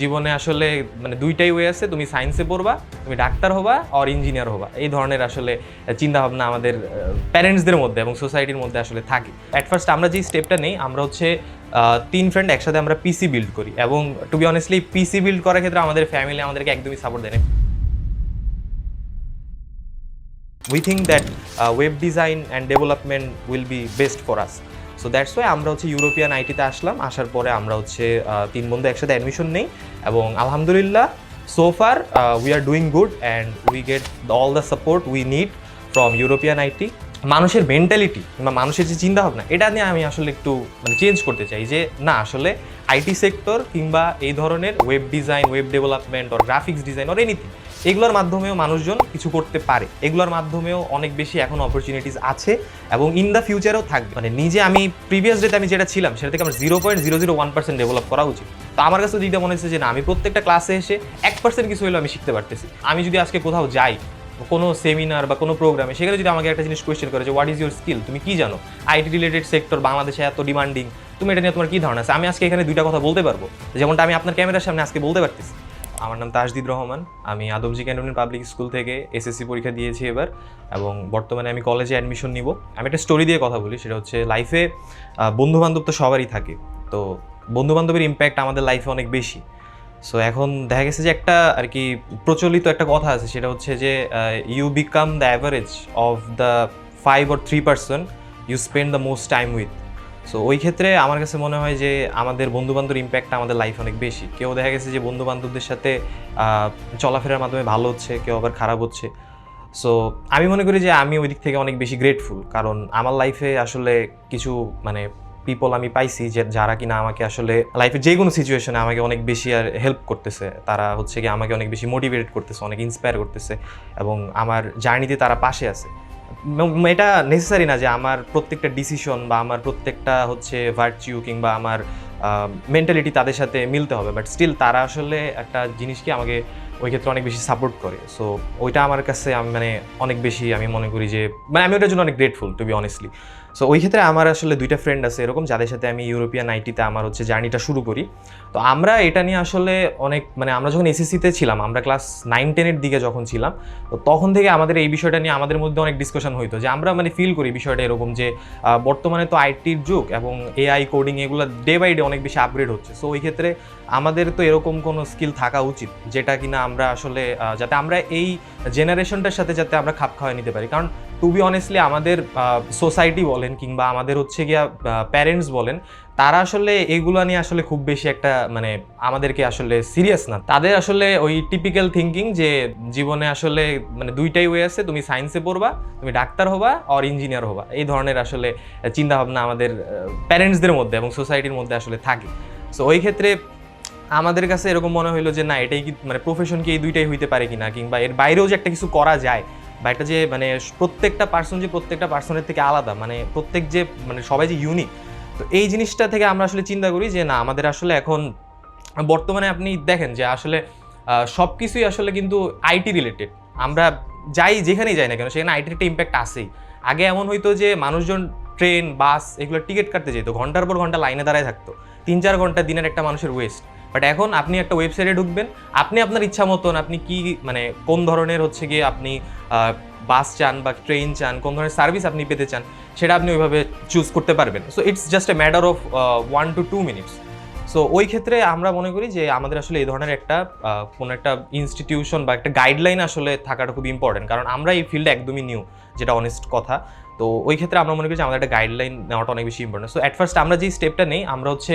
জীবনে আসলে মানে দুইটাই ওয়ে আছে, তুমি সায়েন্সে পড়বা, তুমি ডাক্তার হবা আর ইঞ্জিনিয়ার হবা। এই ধরনের আসলে চিন্তা ভাবনা আমাদের প্যারেন্টসদের মধ্যে এবং সোসাইটির মধ্যে আসলে থাকে। অ্যাট ফার্স্ট আমরা যেই স্টেপটা নেই, আমরা হচ্ছে তিন ফ্রেন্ড একসাথে আমরা পিসি বিল্ড করি এবং to be honestly PC build করার ক্ষেত্রে আমাদের ফ্যামিলি আমাদেরকে একদমই সাপোর্ট দেয় we think that web design and development will be best for us so that's why আমরা হচ্ছে ইউরোপিয়ান আইটিতে আসলাম। আসার পরে আমরা হচ্ছে তিন বন্ধু একসাথে অ্যাডমিশন নেই এবং আলহামদুলিল্লাহ so far we are doing good and we get all the support we need from European IT মানুষের মেন্টালিটি কিংবা মানুষের যে চিন্তাভাবনা, এটা নিয়ে আমি আসলে একটু মানে চেঞ্জ করতে চাই যে, না, আসলে আইটি সেক্টর কিংবা এই ধরনের web design web development or graphics design or anything এগুলোর মাধ্যমেও মানুষজন কিছু করতে পারে। এগুলোর মাধ্যমেও অনেক বেশি এখন অপরচুনিটিস আছে এবং ইন দ্য ফিউচারেও থাকবে। মানে নিজে আমি প্রিভিয়াস ডেতে আমি যেটা ছিলাম, সেটা থেকে আমার zero point zero zero one percent develop করা উচিত। তো আমার কাছে যেটা মনে হচ্ছে যে না, আমি প্রত্যেকটা ক্লাসে এসে এক পার্সেন্ট কিছু হলেও আমি শিখতে পারতেছি। আমি যদি আজকে কোথাও যাই, কোনো সেমিনার বা কোনো প্রোগ্রামে সেখানে যদি আমাকে একটা জিনিস কোয়েশ্চেন করে যে হোয়াট ইজ ইউর স্কিল তুমি কি জানো? আইটি রিলেটেড সেক্টর বাংলাদেশে এত ডিমান্ডিং তুমি এটা নিয়ে তোমার কি ধারণা আছে? আমি আজকে এখানে দুইটা কথা বলতে পারব। যেমনটা আমি আপনার ক্যামেরার সামনে আজকে বলতে পারতেছি। আমার নাম তাজদিদ রহমান। আমি আদমজি ক্যান্টনমেন্ট পাবলিক স্কুল থেকে এসএসসি পরীক্ষা দিয়েছি এবার এবং বর্তমানে আমি কলেজে অ্যাডমিশন নিব। আমি একটা স্টোরি দিয়ে কথা বলি, সেটা হচ্ছে লাইফে বন্ধু বান্ধব তো সবারই থাকে। তো বন্ধু বান্ধবের ইম্প্যাক্ট আমাদের লাইফে অনেক বেশি। সো এখন দেখা গেছে যে একটা আর কি প্রচলিত একটা কথা আছে, সেটা হচ্ছে যে you become the average of the five or three person you spend the most time with so ওই ক্ষেত্রে আমার কাছে মনে হয় যে আমাদের বন্ধু বান্ধবের ইম্প্যাক্টটা আমাদের লাইফ অনেক বেশি। কেউ দেখা গেছে যে বন্ধু বান্ধবদের সাথে চলাফেরার মাধ্যমে ভালো হচ্ছে, কেউ আবার খারাপ হচ্ছে। সো আমি মনে করি যে আমি ওই দিক থেকে অনেক বেশি গ্রেটফুল কারণ আমার লাইফে আসলে কিছু মানে পিপল আমি পাইছি যে, যারা কিনা আমাকে আসলে লাইফে যে কোনো সিচুয়েশনে আমাকে অনেক বেশি আর হেল্প করতেছে। তারা হচ্ছে কি আমাকে অনেক বেশি মোটিভেট করতেছে, অনেক ইন্সপায়ার করতেছে এবং আমার জার্নিতে তারা পাশে আছে। এটা নেসেসারি না যে আমার প্রত্যেকটা ডিসিশন বা আমার প্রত্যেকটা হচ্ছে ভার্চিউ কিংবা আমার মেন্টালিটি তাদের সাথে মিলতে হবে। বাট স্টিল তারা আসলে একটা জিনিসকে আমাকে ওই ক্ষেত্রে অনেক বেশি সাপোর্ট করে। সো ওইটা আমার কাছে আমি মানে অনেক বেশি আমি মনে করি যে মানে আমি ওটার জন্য অনেক grateful to be honestly so ওই ক্ষেত্রে আমার আসলে দুইটা ফ্রেন্ড আছে, এরকম যাদের সাথে আমি ইউরোপিয়ান আইটিতে আমার হচ্ছে জার্নিটা শুরু করি। তো আমরা এটা নিয়ে আসলে অনেক মানে আমরা যখন এসএসসিতে ছিলাম, আমরা ক্লাস নাইন টেনের দিকে যখন ছিলাম, তো তখন থেকে আমাদের এই বিষয়টা নিয়ে আমাদের মধ্যে অনেক ডিসকাশন হইতো যে আমরা মানে ফিল করি বিষয়টা এরকম যে বর্তমানে তো আইটির যুগ এবং এআই কোডিং এগুলো ডে বাই ডে অনেক বেশি আপগ্রেড হচ্ছে। সো ওই ক্ষেত্রে আমাদের তো এরকম কোনো স্কিল থাকা উচিত যেটা কিনা আমরা আসলে যাতে আমরা এই জেনারেশনটার সাথে যাতে আমরা খাপ খাওয়াই নিতে পারি। কারণ টু বি অনেস্টলি আমাদের সোসাইটি বলেন কিংবা আমাদের হচ্ছে গিয়া প্যারেন্টস বলেন, তারা আসলে এগুলো নিয়ে আসলে খুব বেশি একটা মানে আমাদেরকে আসলে সিরিয়াস না। তাদের আসলে ওই টিপিক্যাল থিঙ্কিং যে জীবনে আসলে মানে দুইটাই ওয়ে আছে। তুমি সায়েন্সে পড়বা, তুমি ডাক্তার হবা আর ইঞ্জিনিয়ার হবা। এই ধরনের আসলে চিন্তাভাবনা আমাদের প্যারেন্টসদের মধ্যে এবং সোসাইটির মধ্যে আসলে থাকে। সো ওই ক্ষেত্রে আমাদের কাছে এরকম মনে হইল যে, না, এটাই কি মানে প্রফেশন কি এই দুইটাই হইতে পারে কিনা? কিংবা এর বাইরেও যে একটা কিছু করা যায় বা একটা যে মানে প্রত্যেকটা পার্সন যে প্রত্যেকটা পার্সনের থেকে আলাদা মানে প্রত্যেক যে মানে সবাই যে ইউনিক তো এই জিনিসটা থেকে আমরা আসলে চিন্তা করি যে না, আমাদের আসলে এখন বর্তমানে আপনি দেখেন যে আসলে সব কিছুই আসলে কিন্তু আইটি রিলেটেড আমরা যাই যেখানেই যাই না কেন, সেখানে আইটির একটা ইম্প্যাক্ট আসেই আগে এমন হইতো যে মানুষজন ট্রেন, বাস এগুলো টিকিট কাটতে যেত। ঘণ্টার পর ঘণ্টা লাইনে দাঁড়ায় থাকতো। তিন চার ঘণ্টা দিনের একটা মানুষের ওয়েস্ট বাট এখন আপনি একটা ওয়েবসাইটে ঢুকবেন, আপনি আপনার ইচ্ছা মতন আপনি কি মানে কোন ধরনের হচ্ছে গিয়ে আপনি বাস চান বা ট্রেন চান, কোন ধরনের সার্ভিস আপনি পেতে চান, সেটা আপনি ওইভাবে চুজ করতে পারবেন। So it's just a matter of one two two minutes so ওই ক্ষেত্রে আমরা মনে করি যে আমাদের আসলে এই ধরনের একটা কোনো একটা ইনস্টিটিউশন বা একটা গাইডলাইন আসলে থাকাটা খুব ইম্পর্টেন্ট কারণ আমরা এই ফিল্ডে একদমই নিউ যেটা অনেস্ট কথা। তো ওই ক্ষেত্রে আমরা মনে করি যে আমাদের একটা গাইডলাইন নেওয়াটা অনেক বেশি ইম্পর্টেন্ট সো অ্যাট ফার্স্ট আমরা যেই স্টেপটা নেই, আমরা হচ্ছে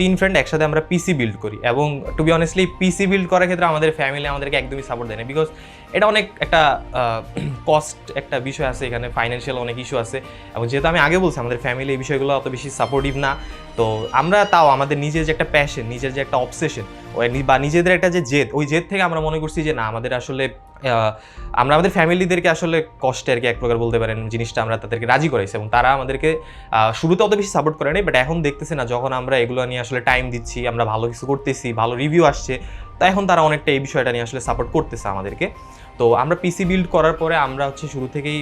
তিন ফ্রেন্ড একসাথে আমরা পিসি বিল্ড করি। এবং to be honestly PC build করার ক্ষেত্রে আমাদের ফ্যামিলি আমাদেরকে একদমই সাপোর্ট দেয় না। বিকজ এটা অনেক একটা কস্ট একটা বিষয় আছে এখানে ফাইন্যান্সিয়াল অনেক ইস্যু আছে। এবং যেহেতু আমি আগে বলছি, আমাদের ফ্যামিলি এই বিষয়গুলো অত বেশি সাপোর্টিভ না। তো আমরা তাও আমাদের নিজের যে একটা প্যাশন নিজের যে একটা অবসেশন বা নিজেদের একটা যে জেদ, ওই জেদ থেকে আমরা মনে করছি যে না, আমাদের আসলে আমরা আমাদের ফ্যামিলিদেরকে আসলে কষ্টে আর কি এক প্রকার বলতে পারেন, জিনিসটা আমরা তাদেরকে রাজি করাইছি এবং তারা আমাদেরকে শুরুতে অত বেশি সাপোর্ট করে নাই বাট এখন দেখতেছে না, যখন আমরা এগুলো নিয়ে আসলে টাইম দিচ্ছি, আমরা ভালো কিছু করতেছি, ভালো রিভিউ আসছে তাই এখন তারা অনেকটা এই বিষয়টা নিয়ে আসলে সাপোর্ট করতেছে আমাদেরকে। তো আমরা পিসি বিল্ড করার পরে আমরা হচ্ছে শুরু থেকেই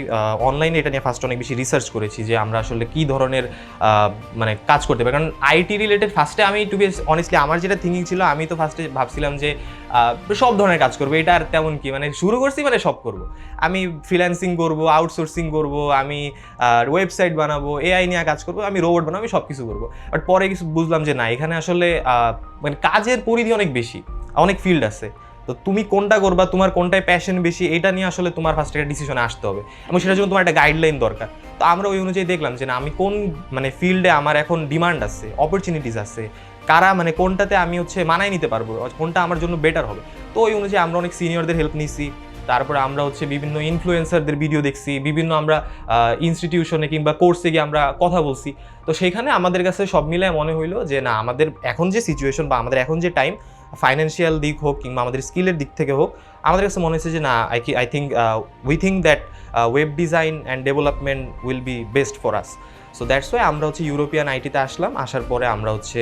অনলাইনে এটা নিয়ে ফার্স্ট অনেক বেশি রিসার্চ করেছি যে আমরা আসলে কী ধরনের মানে কাজ করতে পারি। কারণ আইটি রিলেটেড ফার্স্টে আমি টু বি অনেস্টলি আমার যেটা থিঙ্কিং ছিল, আমি তো ফার্স্টে ভাবছিলাম যে সব ধরনের কাজ করব। এটা আর তেমন কি মানে শুরু করছি মানে সব করব। আমি ফ্রিল্যান্সিং করব আউটসোর্সিং করব, আমি ওয়েবসাইট বানাবো এআই নিয়ে কাজ করব, আমি রোবট বানাবো, আমি সব কিছু করব। বাট পরে কিছু বুঝলাম যে না, এখানে আসলে মানে কাজের পরিধি অনেক বেশি, অনেক ফিল্ড আছে। তো তুমি কোনটা করবা, তোমার কোনটায় প্যাশন বেশি, এটা নিয়ে আসলে তোমার ফার্স্ট একটা ডিসিশনে আসতে হবে। এবং সেটার জন্য তোমার একটা গাইডলাইন দরকার। তো আমরা ওই অনুযায়ী দেখলাম যে না, আমি কোন মানে ফিল্ডে আমার এখন ডিমান্ড আছে অপরচুনিটিস আছে, কারা মানে কোনটাতে আমি হচ্ছে মানায় নিতে পারব, কোনটা আমার জন্য বেটার হবে। তো ওই অনুযায়ী আমরা অনেক সিনিয়রদের হেল্প নিছি। তারপরে আমরা হচ্ছে বিভিন্ন ইনফ্লুয়েন্সারদের ভিডিও দেখছি, বিভিন্ন আমরা ইনস্টিটিউশনে কিংবা কোর্সে গিয়ে আমরা কথা বলছি। তো সেখানে আমাদের কাছে সব মিলায় মনে হইল যে না, আমাদের এখন যে সিচুয়েশন বা আমাদের এখন যে টাইম ফাইন্যান্সিয়াল দিক হোক কিংবা আমাদের স্কিলের দিক থেকে হোক, আমাদের কাছে মনে হয়েছে যে না I I think we think that web design and development will be best for us so that's why আমরা হচ্ছে ইউরোপিয়ান আইটিতে আসলাম। আসার পরে আমরা হচ্ছে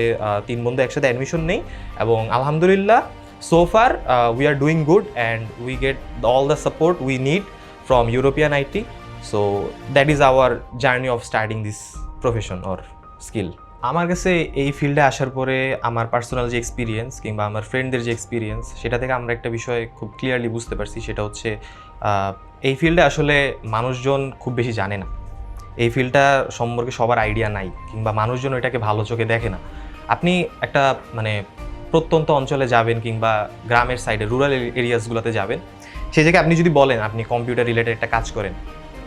তিন বন্ধু একসাথে অ্যাডমিশন নেই এবং আলহামদুলিল্লাহ so far we are doing good and we get all the support we need from European IT so that is our journey of starting this profession or skill আমার কাছে এই ফিল্ডে আসার পরে আমার পার্সোনাল যে এক্সপিরিয়েন্স কিংবা আমার ফ্রেন্ডদের যে এক্সপিরিয়েন্স সেটা থেকে আমরা একটা বিষয় খুব ক্লিয়ারলি বুঝতে পারছি, সেটা হচ্ছে এই ফিল্ডে আসলে মানুষজন খুব বেশি জানে না। এই ফিল্ডটা সম্পর্কে সবার আইডিয়া নাই কিংবা মানুষজন এটাকে ভালো চোখে দেখে না। আপনি একটা মানে প্রত্যন্ত অঞ্চলে যাবেন কিংবা গ্রামের সাইডে রুরাল এরিয়াসগুলোতে যাবেন, সেই জায়গায় আপনি যদি বলেন, আপনি কম্পিউটার রিলেটেড একটা কাজ করেন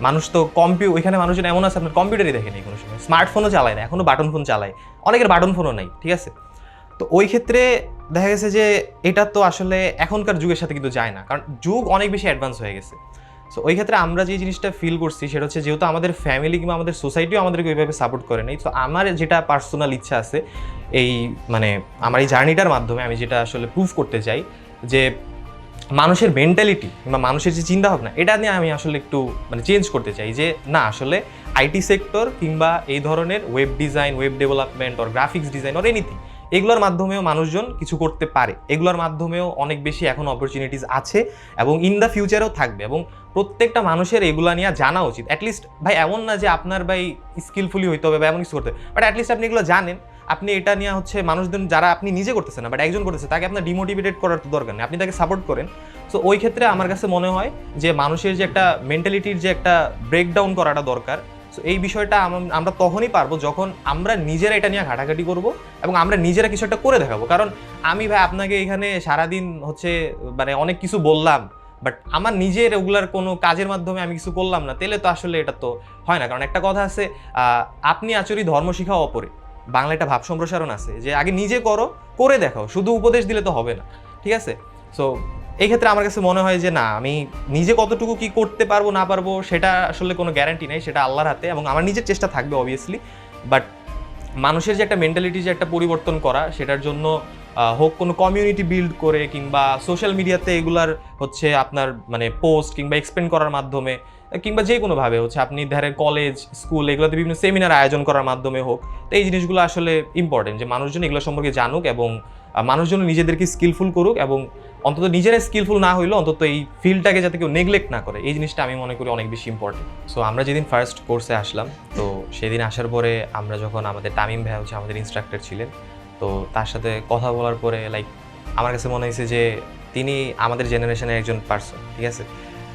মানুষ তো কম্পিউ ওইখানে মানুষজন এমন আছে, আপনার কম্পিউটারই দেখেনি কোনো সময়। স্মার্টফোনও চালায় না এখনও বাটন ফোন চালায়। অনেকের বাটন ফোনও নাই, ঠিক আছে? তো ওই ক্ষেত্রে দেখা গেছে যে এটা তো আসলে এখনকার যুগের সাথে কিন্তু যায় না, কারণ যুগ অনেক বেশি অ্যাডভান্স হয়ে গেছে। সো ওই ক্ষেত্রে আমরা যে জিনিসটা ফিল করছি সেটা হচ্ছে যেহেতু আমাদের ফ্যামিলি কিংবা আমাদের সোসাইটিও আমাদেরকে ওইভাবে সাপোর্ট করে নেই, তো আমার যেটা পার্সোনাল ইচ্ছা আছে, এই মানে আমার এই জার্নিটার মাধ্যমে আমি যেটা আসলে প্রুভ করতে চাই যে মানুষের মেন্টালিটি কিংবা মানুষের যে চিন্তাভাবনা, এটা নিয়ে আমি আসলে একটু মানে চেঞ্জ করতে চাই যে, না, আসলে আইটি সেক্টর কিংবা এই ধরনের web design web development or graphics design or anything এগুলোর মাধ্যমেও মানুষজন কিছু করতে পারে। এগুলোর মাধ্যমেও অনেক বেশি এখন অপরচুনিটিস আছে এবং ইন দ্য ফিউচারেও থাকবে এবং প্রত্যেকটা মানুষের এগুলো নিয়ে জানা উচিত। অ্যাটলিস্ট ভাই, এমন না যে আপনার, ভাই স্কিলফুলি হইতে হবে বা এমন কিছু করতে হবে বাট অ্যাটলিস্ট আপনি এগুলো জানেন। আপনি এটা নিয়ে হচ্ছে মানুষজন যারা আপনি নিজে করতেছেন না বাট একজন করতেছে, তাকে আপনার ডিমোটিভেটেড করার তো দরকার নেই। আপনি তাকে সাপোর্ট করেন। সো ওই ক্ষেত্রে আমার কাছে মনে হয় যে মানুষের যে একটা মেন্টালিটির যে একটা ব্রেকডাউন করাটা দরকার। সো এই বিষয়টা আমরা তখনই পারব যখন আমরা নিজেরা এটা নিয়ে ঘাটাঘাটি করব এবং আমরা নিজেরা কিছু একটা করে দেখাবো। কারণ আমি ভাই আপনাকে এখানে সারাদিন হচ্ছে মানে অনেক কিছু বললাম বাট আমার নিজের ওগুলার কোনো কাজের মাধ্যমে আমি কিছু করলাম না। তাহলে তো আসলে এটা তো হয় না। কারণ একটা কথা আছে আপনি আচরি ধর্ম শিখাও অপরে। বাংলা একটা ভাব সম্প্রসারণ আছে যে আগে নিজে করো, করে দেখাও, শুধু উপদেশ দিলে তো হবে না, ঠিক আছে? সো এই ক্ষেত্রে আমার কাছে মনে হয় যে না, আমি নিজে কতটুকু কি করতে পারব, না পারব, সেটা আসলে কোনো গ্যারান্টি নেই, সেটা আল্লাহর হাতে এবং আমার নিজের চেষ্টা থাকবে অবভিয়াসলি বাট মানুষের যে একটা মেন্টালিটি যে একটা পরিবর্তন করা, সেটার জন্য হোক কোনো কমিউনিটি বিল্ড করে কিংবা সোশ্যাল মিডিয়াতে এগুলার হচ্ছে আপনার মানে পোস্ট কিংবা এক্সপ্লেন করার মাধ্যমে কিংবা যে কোনোভাবে হচ্ছে, আপনি ধারে কলেজ স্কুল এগুলোতে বিভিন্ন সেমিনার আয়োজন করার মাধ্যমে হোক, তো এই জিনিসগুলো আসলে ইম্পর্টেন্ট যে মানুষজন এগুলো সম্পর্কে জানুক এবং মানুষজন নিজেদেরকে স্কিলফুল করুক এবং অন্তত নিজেরা স্কিলফুল না হইলেও অন্তত এই ফিল্ডটাকে যাতে কেউ নেগলেক্ট না করে। এই জিনিসটা আমি মনে করি অনেক বেশি ইম্পর্টেন্ট সো আমরা যেদিন ফার্স্ট কোর্সে আসলাম, তো সেদিন আসার পরে আমরা যখন আমাদের তামিম ভাই হচ্ছে আমাদের ইনস্ট্রাক্টর ছিলেন, তো তার সাথে কথা বলার পরে লাইক আমার কাছে মনে হয়েছে যে তিনি আমাদের জেনারেশনের একজন পার্সন ঠিক আছে?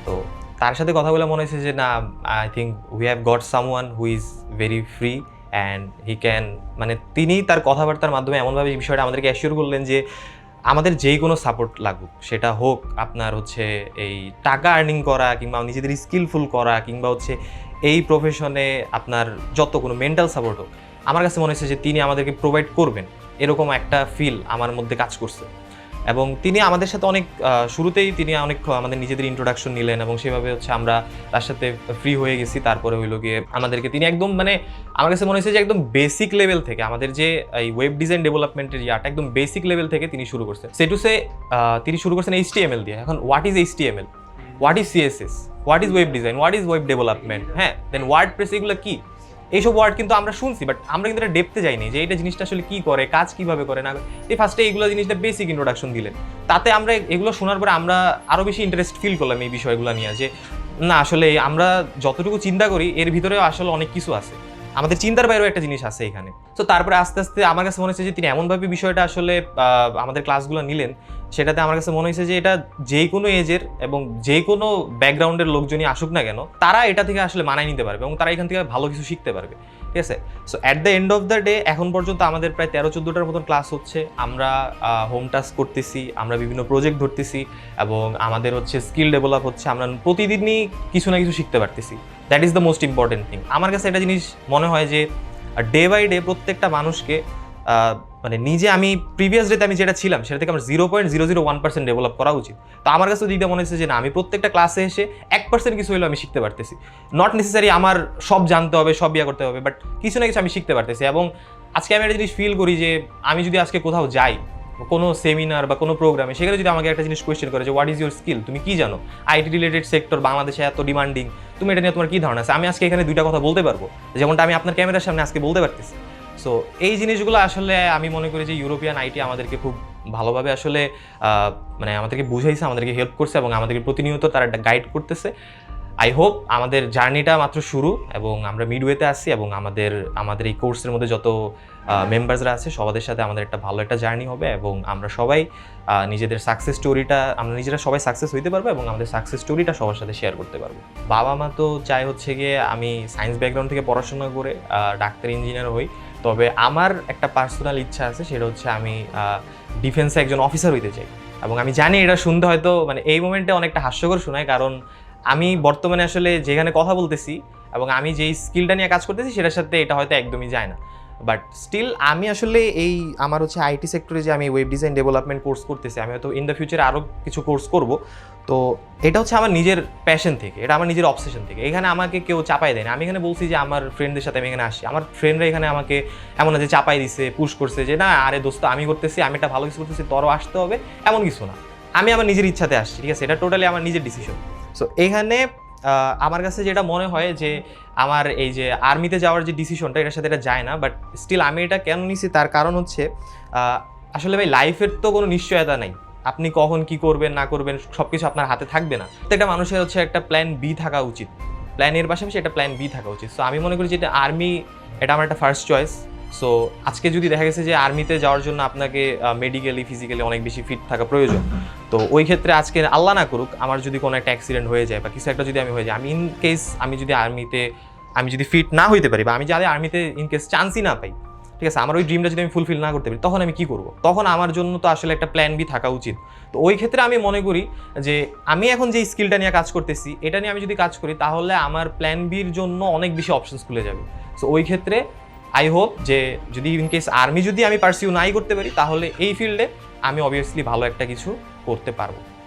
তো তার সাথে কথা বলে মনে হয়েছে যে, না I think we have got someone who is very free and he can মানে তিনি তার কথাবার্তার মাধ্যমে এমনভাবে এই বিষয়টা আমাদেরকে অ্যাসিওর করলেন যে, আমাদের যেই কোনো সাপোর্ট লাগুক, সেটা হোক আপনার হচ্ছে এই টাকা আর্নিং করা কিংবা নিজেদের স্কিলফুল করা কিংবা হচ্ছে এই প্রফেশনে আপনার যত কোনো মেন্টাল সাপোর্ট হোক, আমার কাছে মনে হচ্ছে যে, তিনি আমাদেরকে প্রোভাইড করবেন। এরকম একটা ফিল আমার মধ্যে কাজ করছে। এবং তিনি আমাদের সাথে অনেক শুরুতেই তিনি অনেক, আমাদের নিজেদের ইন্ট্রোডাকশন নিলেন এবং সেভাবে হচ্ছে আমরা তার সাথে ফ্রি হয়ে গেছি। তারপরে হইল গিয়ে আমাদেরকে তিনি একদম মানে আমার কাছে মনে হয়েছে যে একদম বেসিক লেভেল থেকে আমাদের যে এই ওয়েব ডিজাইন ডেভেলপমেন্টের ইয়াটা একদম বেসিক লেভেল থেকে তিনি শুরু করছেন সে টু সে তিনি শুরু করছেন এইচ দিয়ে। এখন what is H what is CSS what is web design what is web development হ্যাঁ দেন ওয়ার্ড প্রেস এগুলো কি? এইসব ওয়ার্ড কিন্তু আমরা শুনছি বাট আমরা কিন্তু এটা ডেপতে যাইনি যে এটা জিনিসটা আসলে কি করে, কাজ কীভাবে করে, না। এই ফার্স্টে এইগুলো জিনিসটা বেসিক ইন্ট্রোডাকশন দিলেন তাতে আমরা এগুলো শোনার পরে আমরা আরও বেশি ইন্টারেস্ট ফিল করলাম এই বিষয়গুলো নিয়ে যে, না, আসলে আমরা যতটুকু চিন্তা করি, এর ভিতরেও আসলে অনেক কিছু আছে আমাদের চিন্তার বাইরেও একটা জিনিস আছে এখানে। তো তারপরে আস্তে আস্তে আমার কাছে মনে হচ্ছে যে, তিনি এমনভাবে বিষয়টা আসলে আমাদের ক্লাসগুলো নিলেন, সেটাতে আমার কাছে মনে হয়েছে যে, এটা যে কোনো এজের এবং যে কোনো ব্যাকগ্রাউন্ডের লোকজনই আসুক না কেন, তারা এটা থেকে আসলে মানায় নিতে পারবে এবং তারা এখান থেকে ভালো কিছু শিখতে পারবে। ঠিক আছে? So at the end of the day এখন পর্যন্ত আমাদের প্রায় তেরো, চোদ্দোটার মতন ক্লাস হচ্ছে। আমরা হোম টাস্ক করতেছি, আমরা বিভিন্ন প্রজেক্ট ধরতেছি এবং আমাদের হচ্ছে স্কিল ডেভেলপ হচ্ছে। আমরা প্রতিদিনই কিছু না কিছু শিখতে পারতেছি। That is the most important thing আমার কাছে একটা জিনিস মনে হয় যে ডে বাই ডে প্রত্যেকটা মানুষকে মানে নিজে আমি প্রিভিয়াস ডেতে আমি যেটা ছিলাম, সেটা থেকে আমার zero point zero zero one percent develop করা উচিত। তো আমার কাছে দিকটা মনে হচ্ছে যে, না, আমি প্রত্যেকটা ক্লাসে এসে এক পার্সেন্ট কিছু হলেও আমি শিখতে পারতেছি। নট নেসেসারি আমার সব জানতে হবে, সব ইয়া করতে হবে বাট কিছু না কিছু আমি শিখতে পারতেছি। এবং আজকে আমি একটা জিনিস ফিল করি যে, আমি যদি আজকে কোথাও যাই কোনো সেমিনার বা কোনো প্রোগ্রামে সেখানে যদি আমাকে একটা জিনিস কোয়েশ্চেন করে যে হোয়াট ইজ ইউর স্কিল তুমি কি জানো? আইটি রিলেটেড সেক্টর বাংলাদেশে এত ডিমান্ডিং তুমি এটা নিয়ে তোমার কি ধারণা আছে? আমি আজকে এখানে দুইটা কথা বলতে পারব। যেমনটা আমি আপনার ক্যামেরার সামনে আজকে বলতে পারতেছি। সো এই জিনিসগুলো আসলে আমি মনে করি যে ইউরোপিয়ান আইটি আমাদেরকে খুব ভালোভাবে আসলে মানে আমাদেরকে বুঝাইছে, আমাদেরকে হেল্প করছে এবং আমাদেরকে প্রতিনিয়ত তারা একটা গাইড করতেছে। আই হোপ আমাদের জার্নিটা মাত্র শুরু এবং আমরা মিডওয়েতে আসি এবং আমাদের আমাদের এই কোর্সের মধ্যে যত মেম্বার্সরা আছে, সবাদের সাথে আমাদের একটা ভালো একটা জার্নি হবে এবং আমরা সবাই নিজেদের সাকসেস স্টোরিটা আমরা নিজেরা সবাই সাকসেস হইতে পারব এবং আমাদের সাকসেস স্টোরিটা সবার সাথে শেয়ার করতে পারব। বাবা মা তো চাই হচ্ছে গিয়ে আমি সায়েন্স ব্যাকগ্রাউন্ড থেকে পড়াশোনা করে ডাক্তার ইঞ্জিনিয়ার হই। তবে আমার একটা পার্সোনাল ইচ্ছা আছে, সেটা হচ্ছে আমি ডিফেন্সে একজন অফিসার হইতে চাই। এবং আমি জানি এটা শুনতে হয়তো মানে এই মোমেন্টে অনেকটা হাস্যকর শোনায়, কারণ আমি বর্তমানে আসলে যেখানে কথা বলতেছি এবং আমি যেই স্কিলটা নিয়ে কাজ করতেছি, সেটার সাথে এটা হয়তো একদমই যায় না। বাট স্টিল আমি আসলে এই আমার হচ্ছে আইটি সেক্টরে যে আমি ওয়েব ডিজাইন ডেভেলপমেন্ট কোর্স করতেছি, আমি হয়তো ইন দ্য ফিউচারে আরও কিছু কোর্স করব। তো এটা হচ্ছে আমার নিজের প্যাশন থেকে, এটা আমার নিজের অবসেশন থেকে। এখানে আমাকে কেউ চাপাই দেয় না। আমি এখানে বলছি যে আমার ফ্রেন্ডদের সাথে আমি এখানে আসি। আমার ফ্রেন্ডরা এখানে আমাকে এমন আছে চাপাই দিছে পুশ করছে যে, না, আরে দোস্ত, আমি করতেছি, আমি একটা ভালো কিছু করতেছি, তোরও আসতে হবে। এমন কিছু না। আমি আমার নিজের ইচ্ছাতে আসছি, ঠিক আছে? এটা টোটালি আমার নিজের ডিসিশন সো এখানে আমার কাছে যেটা মনে হয় যে আমার এই যে আর্মিতে যাওয়ার যে ডিসিশনটা এটার সাথে এটা যায় না বাট স্টিল আমি এটা কেন নিছি তার কারণ হচ্ছে আসলে ভাই লাইফের তো কোনো নিশ্চয়তা নাই। আপনি কখন কি করবেন, না করবেন সব কিছু আপনার হাতে থাকবে না। তো প্রত্যেকটা মানুষের হচ্ছে একটা প্ল্যান বি থাকা উচিত। প্ল্যানের পাশাপাশি একটা প্ল্যান বি থাকা উচিত। সো আমি মনে করি যে এটা আর্মি এটা আমার একটা ফার্স্ট চয়েস সো আজকে যদি দেখা গেছে যে আর্মিতে যাওয়ার জন্য আপনাকে মেডিকেলি ফিজিক্যালি অনেক বেশি ফিট থাকা প্রয়োজন। তো ওই ক্ষেত্রে আজকে আল্লাহ না করুক, আমার যদি কোনো একটা অ্যাক্সিডেন্ট হয়ে যায় বা কিছু একটা যদি আমি হয়ে যায়, আমি ইন কেস আমি যদি আর্মিতে আমি যদি ফিট না হইতে পারি বা আমি যাদের আর্মিতে ইন কেস চান্সই না পাই, ঠিক আছে, আমার ওই ড্রিমটা যদি আমি ফুলফিল না করতে পারি, তখন আমি কি করব? তখন আমার জন্য তো আসলে একটা প্ল্যান বি থাকা উচিত। তো ওই ক্ষেত্রে আমি মনে করি যে আমি এখন যে স্কিলটা নিয়ে কাজ করতেছি, এটা নিয়ে আমি যদি কাজ করি, তাহলে আমার প্ল্যান বির জন্য অনেক বেশি অপশনস খুলে যাবে। সো ওই ক্ষেত্রে আই হোপ যে যদি ইন কেস আর্মি যদি আমি পার্সিউ নাই করতে পারি, তাহলে এই ফিল্ডে আমি অবভিয়াসলি ভালো একটা কিছু করতে পারব।